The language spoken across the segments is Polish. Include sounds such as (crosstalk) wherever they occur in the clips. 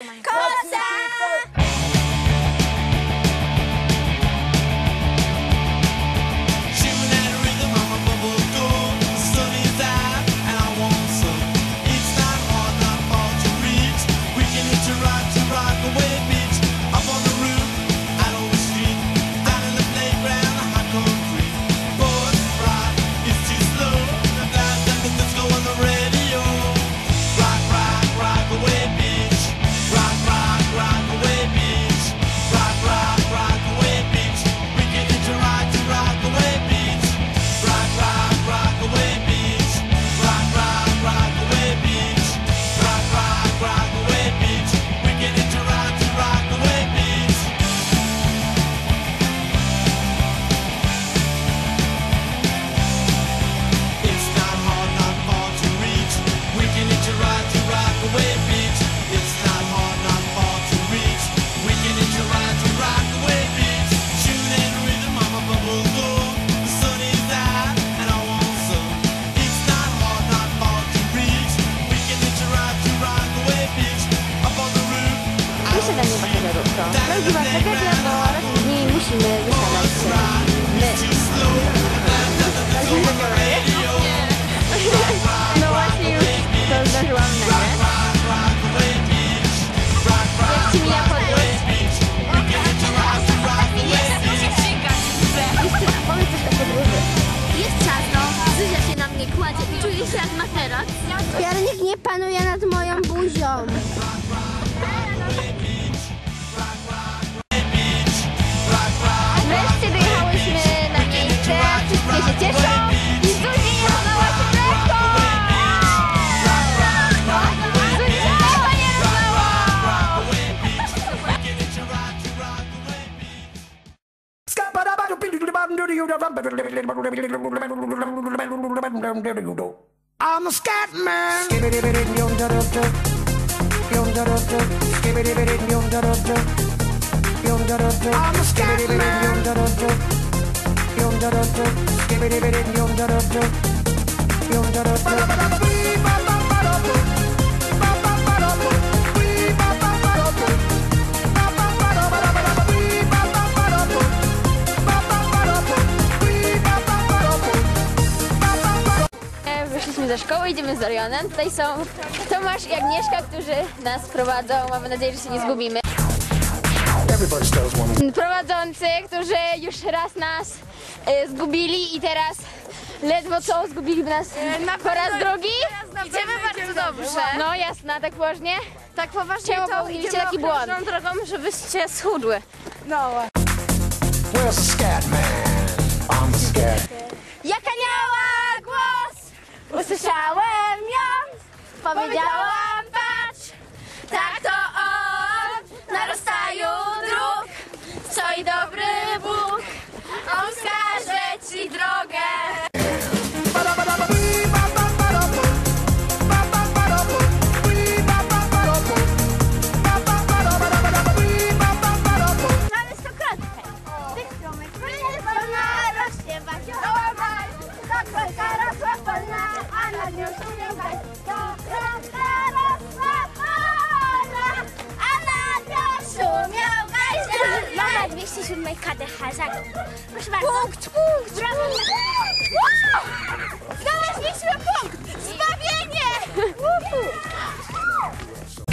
Coça! Każdy ma takie, bo nie musimy wychylać się. I'm a scat man. I'm a scat man. Szkoły, idziemy z Orionem. Tutaj są Tomasz i Agnieszka, którzy nas prowadzą. Mamy nadzieję, że się nie zgubimy. Prowadzący, którzy już raz nas e, zgubili i teraz ledwo co zgubiliby nas po raz drugi. Idziemy bardzo dobrze. No jasna, tak poważnie. Tak poważnie Czemu to idziemy taki błąd? drogą, żebyście schudły. Where's the scat man? I'm the scat. Usłyszałem ją, powiedziałam Mama 207 KDH Zagłęb. Proszę bardzo. Punkt, punkt. Brawo. Znaleźliśmy punkt. Zbawienie.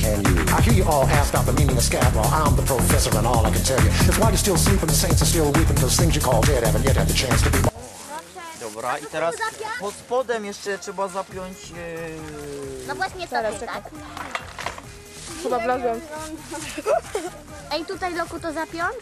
Can you? I hear you all ask about the meaning of scat. I'm the professor, and all I can tell you is why you're still sleeping, the saints are still weeping, because things you call dead haven't yet had the chance to be. Dobra, i teraz pod spodem jeszcze trzeba zapiąć. Yy... No właśnie to ty, tak? Chyba vlogłem. (laughs) Ej, tutaj loku to zapiąć?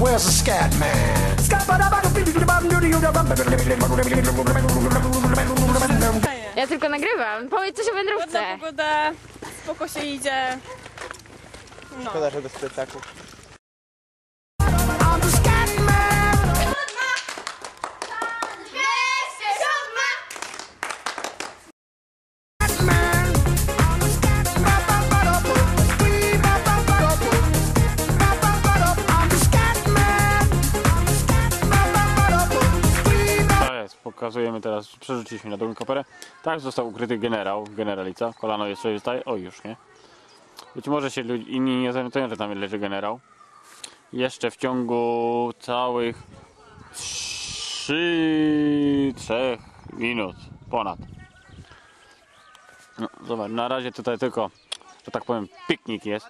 Where's the scat man? Ja tylko nagrywam. Powiedz coś o wędrówce. Ładna pogoda, spoko się idzie. Szkoda, że bez plecaków. Teraz, przerzuciliśmy na drugą koperę. Tak został ukryty generał, generalica. Kolano jeszcze wystaje. O, już nie. Być może się ludzi, inni nie zorientują, że tam leży generał. Jeszcze w ciągu całych 3, 3 minut ponad. No, zobacz, na razie tutaj tylko, że tak powiem, piknik jest.